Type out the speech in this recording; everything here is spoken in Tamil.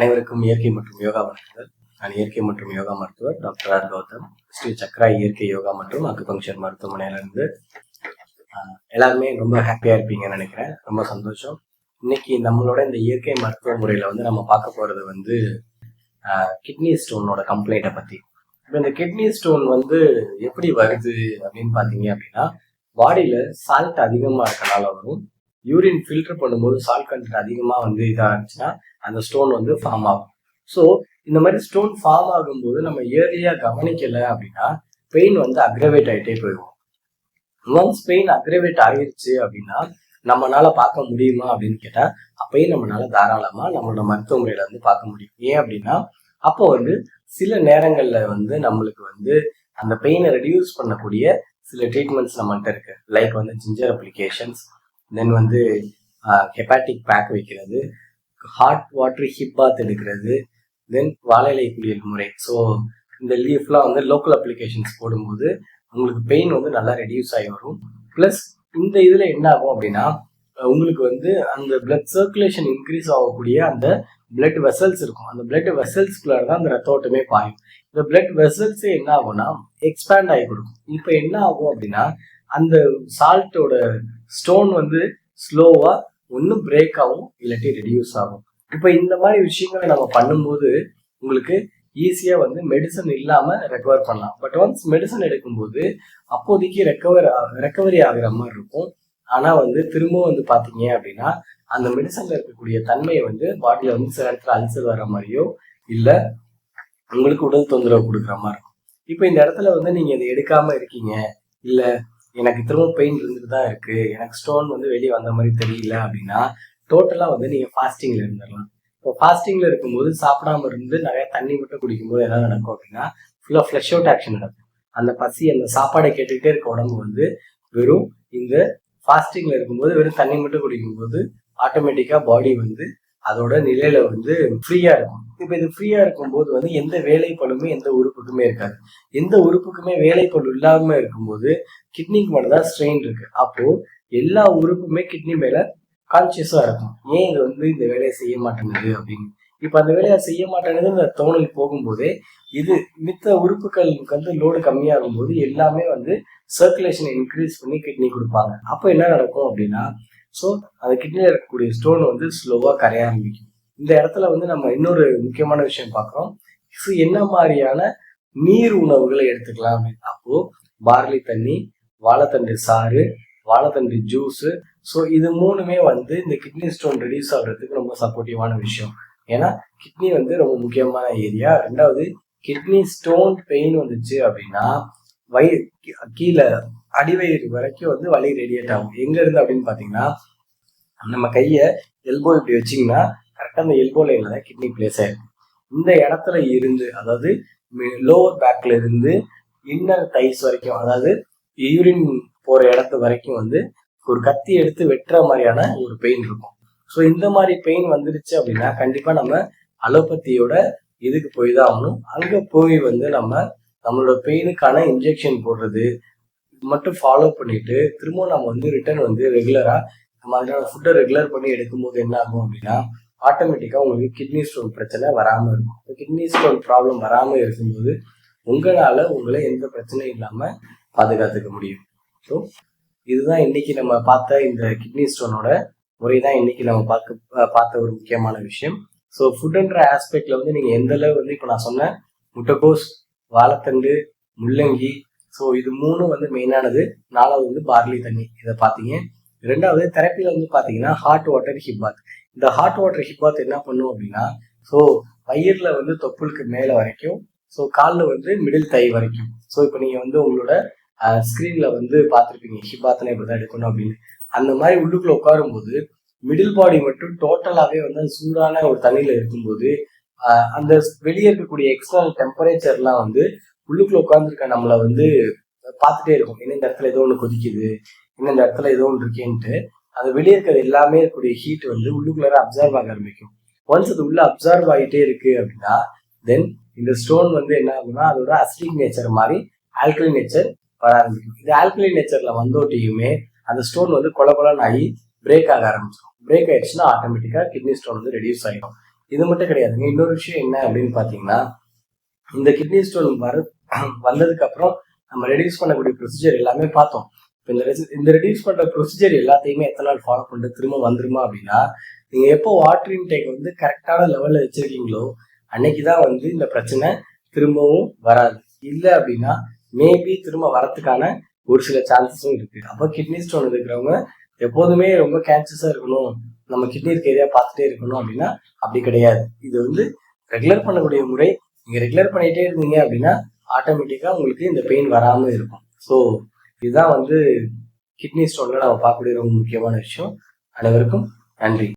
அனைவருக்கும் இயற்கை மற்றும் யோகா வணக்கங்கள் நான் இயற்கை மற்றும் யோகா மருத்துவர் டாக்டர் ஆர் கௌதம். ஸ்ரீ சக்ரா இயற்கை யோகா மற்றும் அக்குபங்கர் மருத்துவமனையில இருந்து எல்லாருமே ரொம்ப ஹாப்பியா இருப்பீங்கன்னு நினைக்கிறேன். ரொம்ப சந்தோஷம். இன்னைக்கு நம்மளோட இந்த இயற்கை மருத்துவ முறையில வந்து நம்ம பார்க்க போறது வந்து கிட்னி ஸ்டோனோட கம்ப்ளைண்ட்டை பத்தி. இப்போ இந்த கிட்னி ஸ்டோன் வந்து எப்படி வருது அப்படின்னு பார்த்தீங்க அப்படின்னா பாடியில சால்ட் அதிகமா இருக்கனால வரும். யூரின் ஃபில்டர் பண்ணும்போது சால்ட் கண்டென்ட் அதிகமாக வந்து இதாக இருந்துச்சுன்னா அந்த ஸ்டோன் வந்து ஃபார்ம் ஆகும். ஸோ இந்த மாதிரி ஸ்டோன் ஃபார்ம் ஆகும்போது நம்ம இயர்லியா கவனிக்கலை அப்படின்னா பெயின் வந்து அக்ரவேட் ஆகிட்டே போயிடும். ஒன்ஸ் பெயின் அக்ரவேட் ஆகிருச்சு அப்படின்னா நம்மனால பார்க்க முடியுமா அப்படின்னு கேட்டால் அப்பயும் நம்மளால தாராளமாக நம்மளோட மருத்துவமுறையில வந்து பார்க்க முடியும். ஏன் அப்படின்னா அப்போ வந்து சில நேரங்களில் வந்து நம்மளுக்கு வந்து அந்த பெயினை ரெடியூஸ் பண்ணக்கூடிய சில ட்ரீட்மெண்ட்ஸ் நம்மள்கிட்ட இருக்கு. லைக் வந்து ஜிஞ்சர் அப்ளிகேஷன்ஸ் தென் வந்து ஹெப்பாட்டிக் பேக் வைக்கிறது ஹாட் வாட்டர் ஹிப் பாத் எடுக்கிறது தென் வாழை குளியல் முறை. ஸோ இந்த லீஃப்லாம் வந்து லோக்கல் அப்ளிகேஷன்ஸ் போடும்போது உங்களுக்கு பெயின் வந்து நல்லா ரெடியூஸ் ஆகி வரும். ப்ளஸ் இந்த இதில் என்ன ஆகும் அப்படின்னா உங்களுக்கு வந்து அந்த பிளட் சர்க்குலேஷன் இன்க்ரீஸ் ஆகக்கூடிய அந்த பிளட் வெசல்ஸ் இருக்கும். அந்த பிளட் வெசல்ஸ்குள்ளார தான் அந்த ரத்த ஓட்டமே பாயும். இந்த பிளட் வெசல்ஸே என்ன ஆகும்னா எக்ஸ்பேண்ட் ஆகி கொடுக்கும். இப்போ என்ன ஆகும் அப்படின்னா அந்த சால்ட்டோட ஸ்டோன் வந்து ஸ்லோவாக ஒன்றும் பிரேக் ஆகும் இல்லாட்டி ரெடியூஸ் ஆகும். இப்போ இந்த மாதிரி விஷயங்களை நம்ம பண்ணும்போது உங்களுக்கு ஈஸியாக வந்து மெடிசன் இல்லாமல் ரெக்கவர் பண்ணலாம். பட் ஒன்ஸ் மெடிசன் எடுக்கும்போது அப்போதைக்கு ரெக்கவர் ரெக்கவரி ஆகிற மாதிரி இருக்கும். ஆனால் வந்து திரும்ப வந்து பார்த்தீங்க அப்படின்னா அந்த மெடிசனில் இருக்கக்கூடிய தன்மையை வந்து பாடியில் வந்து சில இடத்துல அல்சர் வர மாதிரியோ இல்லை உங்களுக்கு உடல் தொந்தரவு கொடுக்குற மாதிரி இருக்கும். இப்போ இந்த இடத்துல வந்து நீங்கள் இதை எடுக்காமல் இருக்கீங்க இல்லை எனக்கு திரும்ப பெயின் இருந்துட்டு தான் இருக்கு. எனக்கு ஸ்டோன் வந்து வெளியே வந்த மாதிரி தெரியல அப்படின்னா டோட்டலா வந்து நீங்க ஃபாஸ்டிங்ல இருந்துடலாம். இப்போ ஃபாஸ்டிங்ல இருக்கும்போது சாப்பிடாம இருந்து நிறைய தண்ணி மட்டும் குடிக்கும்போது என்ன நடக்கும் அப்படின்னா ஃபுல்லா ஃப்ளஷ் அவுட் ஆக்ஷன் நடக்கும். அந்த பசி அந்த சாப்பாடை கேட்டுக்கிட்டே இருக்க உடம்பு வந்து வெறும் இந்த ஃபாஸ்டிங்ல இருக்கும்போது வெறும் தண்ணி மட்டும் குடிக்கும்போது ஆட்டோமேட்டிக்கா பாடி வந்து அதோட நிலையில வந்து ஃப்ரீயா இருக்கும். இப்போ இது ஃப்ரீயா இருக்கும்போது வந்து எந்த வேலைப்பளுமே எந்த உறுப்புக்குமே இருக்காது. எந்த உறுப்புக்குமே வேலைப்பளு இல்லாம இருக்கும்போது கிட்னிக்கு மட்டும் தான் ஸ்ட்ரெயின் இருக்கு. அப்போ எல்லா உறுப்புமே கிட்னி மேல கான்சியஸா இருக்கும். ஏன் இது வந்து இந்த வேலையை செய்ய மாட்டேங்குது அப்படின்னு? இப்ப அந்த வேலையை செய்ய மாட்டேங்குது இந்த தோணல் போகும்போதே இது மித்த உறுப்புகளுக்கு வந்து லோடு கம்மியாகும் போது எல்லாமே வந்து சர்க்குலேஷனை இன்க்ரீஸ் பண்ணி கிட்னி கொடுப்பாங்க. அப்போ என்ன நடக்கும் அப்படின்னா ஸோ அந்த கிட்னியில் இருக்கக்கூடிய ஸ்டோன் வந்து ஸ்லோவாக கரைய ஆரம்பிக்கும். இந்த இடத்துல வந்து நம்ம இன்னொரு முக்கியமான விஷயம் பார்க்குறோம். ஸோ என்ன மாதிரியான நீர் உணவுகளை எடுத்துக்கலாம்? அப்போ பார்லி தண்ணி வாழைத்தண்டு சாறு வாழைத்தண்டு ஜூஸு ஸோ இது மூணுமே வந்து இந்த கிட்னி ஸ்டோன் ரெடியூஸ் ஆகுறதுக்கு ரொம்ப சப்போர்ட்டிவான விஷயம். ஏன்னா கிட்னி வந்து ரொம்ப முக்கியமான ஏரியா ரெண்டாவது கிட்னி ஸ்டோன் பெயின் வந்துச்சு அப்படின்னா வயிறு கீழே அடிவயிறு வரைக்கும் வந்து வலி ரேடியேட் ஆகும். எங்க இருந்து அப்படின்னு பாத்தீங்கன்னா நம்ம கையை எல்போ இப்படி வச்சீங்கன்னா கரெக்டாக அந்த எல்போ தான் கிட்னி பிளேஸ் ஆயிருக்கு. இந்த இடத்துல இருந்து அதாவது லோவர் பேக்ல இருந்து இன்னர் தைஸ் வரைக்கும் அதாவது யூரின் போகிற இடத்து வரைக்கும் வந்து ஒரு கத்தி எடுத்து வெட்டுற மாதிரியான ஒரு பெயின் இருக்கும். ஸோ இந்த மாதிரி பெயின் வந்துருச்சு அப்படின்னா கண்டிப்பாக நம்ம அலோபத்தியோட இதுக்கு போய் தான் ஆகணும். அங்கே போய் வந்து நம்ம நம்மளோட பெயினுக்கான இன்ஜெக்ஷன் போடுறது மட்டும் ஃபாலோ பண்ணிட்டு திரும்ப நம்ம வந்து ரிட்டர்ன் வந்து ரெகுலராக மாதிரியான ஃபுட்டை ரெகுலர் பண்ணி எடுக்கும்போது என்ன ஆகும் அப்படின்னா ஆட்டோமேட்டிக்காக உங்களுக்கு கிட்னி ஸ்டோன் பிரச்சனை வராமல் இருக்கும். கிட்னி ஸ்டோன் ப்ராப்ளம் வராமல் இருக்கும்போது உங்களால் உங்களை எந்த பிரச்சனையும் இல்லாமல் பாதுகாத்துக்க முடியும். ஸோ இதுதான் இன்னைக்கு நம்ம பார்த்த இந்த கிட்னி ஸ்டோனோட முறை தான் இன்னைக்கு நம்ம பார்க்க பார்த்த ஒரு முக்கியமான விஷயம். ஸோ ஃபுட்டுன்ற ஆஸ்பெக்ட்ல வந்து நீங்கள் எந்த அளவு வந்து இப்போ நான் சொன்னேன் முட்டைக்கோஸ் வாழைத்தண்டு முள்ளங்கி ஸோ இது மூணும் வந்து மெயினானது நாலாவது வந்து பார்லி தண்ணி. இதை பார்த்தீங்க. ரெண்டாவது தெரப்பியில் வந்து பார்த்தீங்கன்னா ஹாட் வாட்டர் ஹிப்பாத் இந்த ஹாட் வாட்டர் ஹிப்பாத் என்ன பண்ணும் அப்படின்னா ஸோ வயிறில் வந்து தொப்புளுக்கு மேலே வரைக்கும் ஸோ காலில் வந்து மிடில் தை வரைக்கும். ஸோ இப்போ நீங்கள் வந்து உங்களோட ஸ்க்ரீனில் வந்து பார்த்துருப்பீங்க ஹிப்பாத்தனை இப்படி தான் எடுக்கணும் அப்படின்னு. அந்த மாதிரி உள்ளுக்குள்ளே உட்காரும்போது மிடில் பாடி மட்டும் டோட்டலாகவே வந்து அது சூடான ஒரு தண்ணியில் இருக்கும்போது அந்த வெளியே இருக்கக்கூடிய எக்ஸ்டர்னல் டெம்பரேச்சர்லாம் வந்து உள்ளுக்குள்ள உட்காந்துருக்க நம்மளை வந்து பார்த்துட்டே இருக்கும். என்ன இந்த இடத்துல ஏதோ ஒன்று கொதிக்குது? என்ன இந்த இடத்துல ஏதோ ஒன்று இருக்கேன்ட்டு. அது வெளியே இருக்கிறது எல்லாமே இருக்கக்கூடிய ஹீட் வந்து உள்ளுக்குள்ளார அப்சர்வ் ஆக ஆரம்பிக்கும். ஒன்ஸ் அது உள்ள அப்சர்வ் ஆகிட்டே இருக்கு அப்படின்னா தென் இந்த ஸ்டோன் வந்து என்ன ஆகும்னா அதோட அசிடிக் நேச்சர் மாதிரி ஆல்கலி நேச்சர் வர ஆரம்பிக்கும். இது ஆல்கலி நேச்சர்ல வந்தோட்டியுமே அந்த ஸ்டோன் வந்து கொல கொலன்னு ஆகி பிரேக் ஆக ஆரம்பிச்சிடும் பிரேக் ஆயிடுச்சுன்னா ஆட்டோமேட்டிக்காக கிட்னி ஸ்டோன் வந்து ரெடியூஸ் ஆகிடும் இது மட்டும் கிடையாதுங்க. இன்னொரு விஷயம் என்ன அப்படின்னு பார்த்தீங்கன்னா இந்த கிட்னி ஸ்டோன் வர வந்ததுக்கு அப்புறம் நம்ம ரெடியூஸ் பண்ணக்கூடிய ப்ரொசீஜர் எல்லாமே பார்த்தோம். இப்போ இந்த இந்த ரெடியூஸ் பண்ற ப்ரொசீஜர் எல்லாத்தையுமே எத்தனை நாள் ஃபாலோ பண்ணிட்டு திரும்ப வந்துருமா அப்படின்னா நீங்க எப்போ வாட்டர் இன்டேக் வந்து கரெக்டான லெவல்ல வச்சிருக்கீங்களோ அன்னைக்கு தான் வந்து இந்த பிரச்சனை திரும்பவும் வராது. இல்லை அப்படின்னா மேபி திரும்ப வரத்துக்கான ஒரு சில சான்சஸும் இருக்கு. அப்போ கிட்னி ஸ்டோன் இருக்கிறவங்க எப்போதுமே ரொம்ப கேன்சஸாக இருக்கணும். நம்ம கிட்னி இருக்க ஏரியா பார்த்துட்டே இருக்கணும் அப்படின்னா அப்படி கிடையாது. இது வந்து ரெகுலர் பண்ணக்கூடிய முறை. நீங்கள் ரெகுலர் பண்ணிட்டே இருந்தீங்க அப்படின்னா ஆட்டோமேட்டிக்காக உங்களுக்கு இந்த பெயின் வராமல் இருக்கும். ஸோ இதுதான் வந்து கிட்னி ஸ்டோனில் நம்ம பார்க்கக்கூடிய ரொம்ப முக்கியமான விஷயம். அனைவருக்கும் நன்றி.